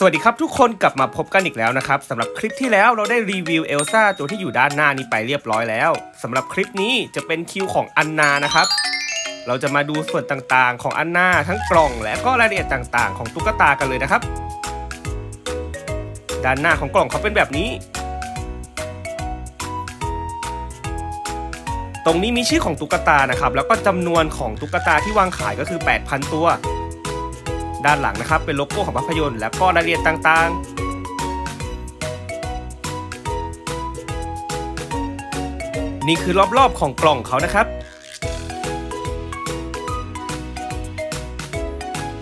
สวัสดีครับทุกคนกลับมาพบกันอีกแล้วนะครับสำหรับคลิปที่แล้วเราได้รีวิวเอลซ่าตัวที่อยู่ด้านหน้านี้ไปเรียบร้อยแล้วสำหรับคลิปนี้จะเป็นคิวของอันนานะครับ เราจะมาดูส่วนต่างๆ ของอันนาทั้งกล่อง และก็รายละเอียดต่างๆ ของตุ๊กตากันเลยนะครับ ด้านหน้าของกล่องเขาเป็นแบบนี้ ตรงนี้มีชื่อของตุ๊กตานะครับแล้วก็จำนวนของตุ๊กตาที่วางขายก็คือ 8,000 ตัว ด้านหลังนะครับเป็นโลโก้ของภาพยนตร์และก็รายละเอียดต่างๆนี่คือรอบๆของกล่องเขานะครับ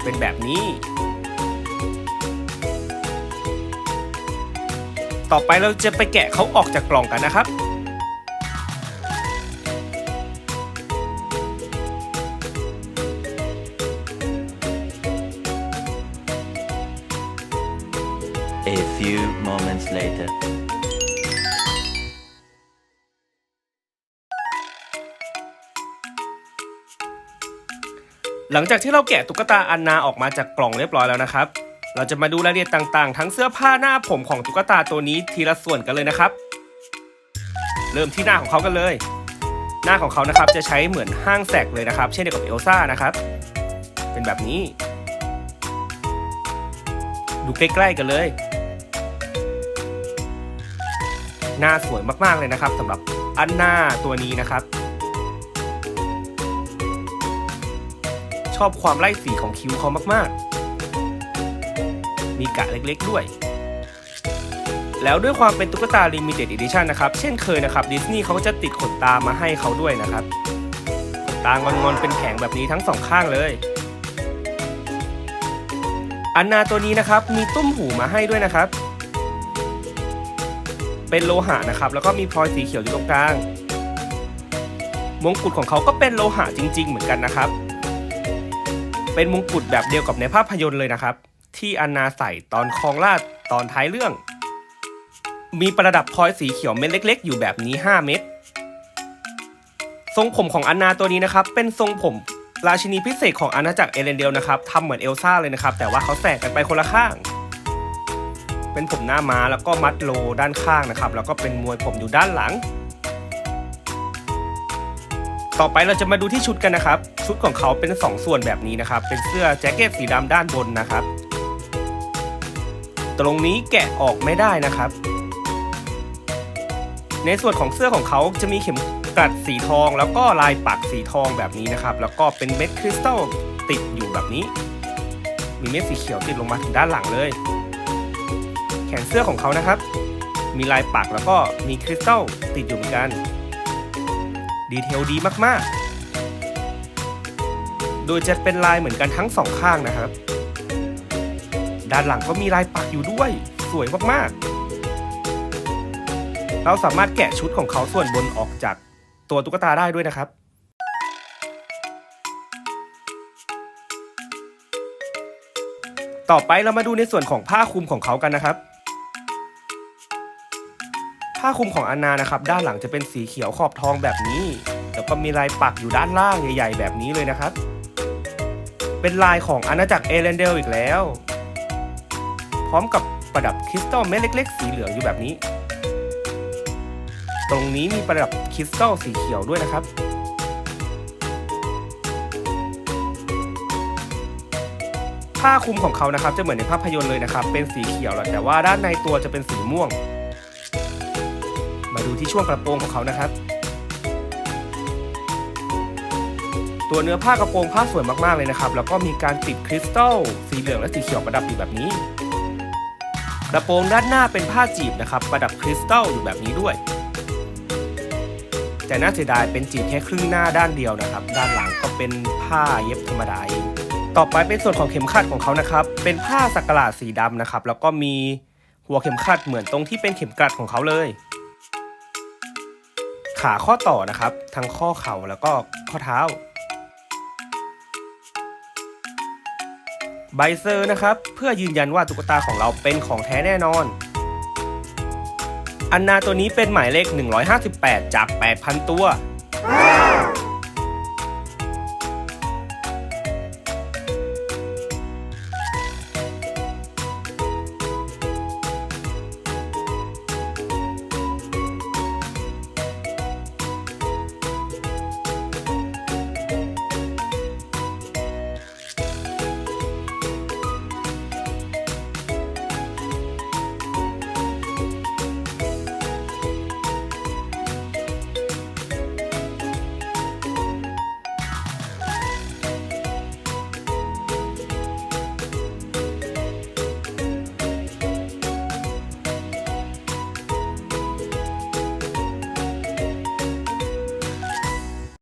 เป็นแบบนี้ ต่อไปเราจะไปแกะเขาออกจากกล่องกันนะครับ A few moments later. หลังจากที่เราแกะตุ๊กตาอันนาออกมาจากกล่องเรียบร้อยแล้วนะครับ เราจะมาดูรายละเอียดต่างๆ ทั้งเสื้อผ้าหน้าผมของตุ๊กตาตัวนี้ทีละส่วนกันเลยนะครับ เริ่มที่หน้าของเขากันเลย หน้าของเขานะครับจะใช้เหมือนห้างแสกเลยนะครับ เช่นเดียวกับเอลซ่านะครับ เป็นแบบนี้ ดูใกล้ๆกันเลย หน้าสวยมากๆเลยนะครับสำหรับอันนาตัวนี้นะครับ ชอบความไล่สีของคิ้วเขามากๆ มีกะเล็กๆด้วย แล้วด้วยความเป็นตุ๊กตา Limited Edition นะครับ เช่นเคยนะครับดิสนีย์เขาก็จะติดขนตามาให้เขาด้วยนะครับ ตางอนๆเป็นแผงแบบนี้ทั้งสองข้างเลยอันนาตัวนี้นะครับมีตุ้มหูมาให้ด้วยนะครับ เป็นโลหะนะครับ แล้วก็มีพลอยสีเขียวอยู่ตรงกลาง มงกุฎของเขาก็เป็นโลหะจริง ๆ เหมือนกันนะครับ เป็นมงกุฎแบบเดียวกับในภาพยนตร์เลยนะครับ ที่อันนาใส่ตอนคลองลาดตอนท้ายเรื่อง มีประดับพลอยสีเขียวเม็ดเล็ก ๆ อยู่แบบนี้ 5 เม็ดทรงผมของอันนาตัวนี้นะครับ เป็นทรงผมราชินีพิเศษของอาณาจักรเอเลนเดลนะครับทำเหมือนเอลซ่าเลยนะครับ แต่ว่าเขาแสกกันไปคนละข้าง เป็นผมหน้าม้าแล้วก็มัดโลด้านข้างนะครับ แล้วก็เป็นมวยผมอยู่ด้านหลัง ต่อไปเราจะมาดูที่ชุดกันนะครับ ชุดของเขาเป็น 2 ส่วนแบบนี้นะครับ เป็นเสื้อแจ็คเก็ตสีดำด้านบนนะครับ ตรงนี้แกะออกไม่ได้นะครับ ในส่วนของเสื้อของเขาจะมีเข็มกลัดสีทอง แล้วก็ลายปักสีทองแบบนี้นะครับ แล้วก็เป็นเม็ดคริสตัลติดอยู่แบบนี้ มีเม็ดสีเขียวติดลงมาถึงด้านหลังเลย แขนเสื้อของเขานะครับ มีลายปักแล้วก็มีคริสตัลติดอยู่เหมือนกัน ดีเทลดีมากๆ โดยจะเป็นลายเหมือนกันทั้งสองข้างนะครับ ด้านหลังก็มีลายปักอยู่ด้วย สวยมากๆ เราสามารถแกะชุดของเขาส่วนบนออกจากตัวตุ๊กตาได้ด้วยนะครับต่อไปเรามาดูในส่วนของผ้าคลุมของเขากันนะครับ ผ้าคลุมของอันานะครับด้านหลังจะเป็นสีเขียวขอบทองแบบนี้ แล้วก็มีลายปักอยู่ด้านล่างใหญ่ ๆ แบบนี้เลยนะครับ เป็นลายของอาณาจักรเอเลนเดลอีกแล้ว พร้อมกับประดับคริสตัลเม็ดเล็ก ๆ สีเหลืองอยู่แบบนี้ ตรงนี้มีประดับคริสตัลสีเขียวด้วยนะครับผ้าคลุมของเขานะครับจะเหมือนในภาพยนตร์เลยนะครับ เป็นสีเขียวแหละแต่ว่าด้านในตัวจะเป็นสีม่วง ดูที่ช่วงกระโปรงของเขานะครับ ตัวเนื้อผ้ากระโปรงผ้าสวยมากๆเลยนะครับ แล้วก็มีการติดคริสตัลสีเหลืองและสีเขียวประดับอยู่แบบนี้ กระโปรงด้านหน้าเป็นผ้าจีบนะครับ ประดับคริสตัลอยู่แบบนี้ด้วย แต่น่าเสียดายเป็นจีบแค่ครึ่งหน้าด้านเดียวนะครับ ด้านหลังก็เป็นผ้าเย็บธรรมดาเองต่อไปเป็นส่วนของเข็มขัดของเขานะครับ เป็นผ้าสักหลาดสีดำนะครับ แล้วก็มีหัวเข็มขัดเหมือนตรงที่เป็นเข็มกลัดของเขาเลย ขาข้อต่อนะครับ ทั้งข้อเข่าแล้วก็ข้อเท้าใบเซอร์นะครับ เพื่อยืนยันว่าตุ๊กตาของเราเป็นของแท้แน่นอน อันนาตัวนี้เป็นหมายเลข 158 จาก 8,000 ตัว Wow!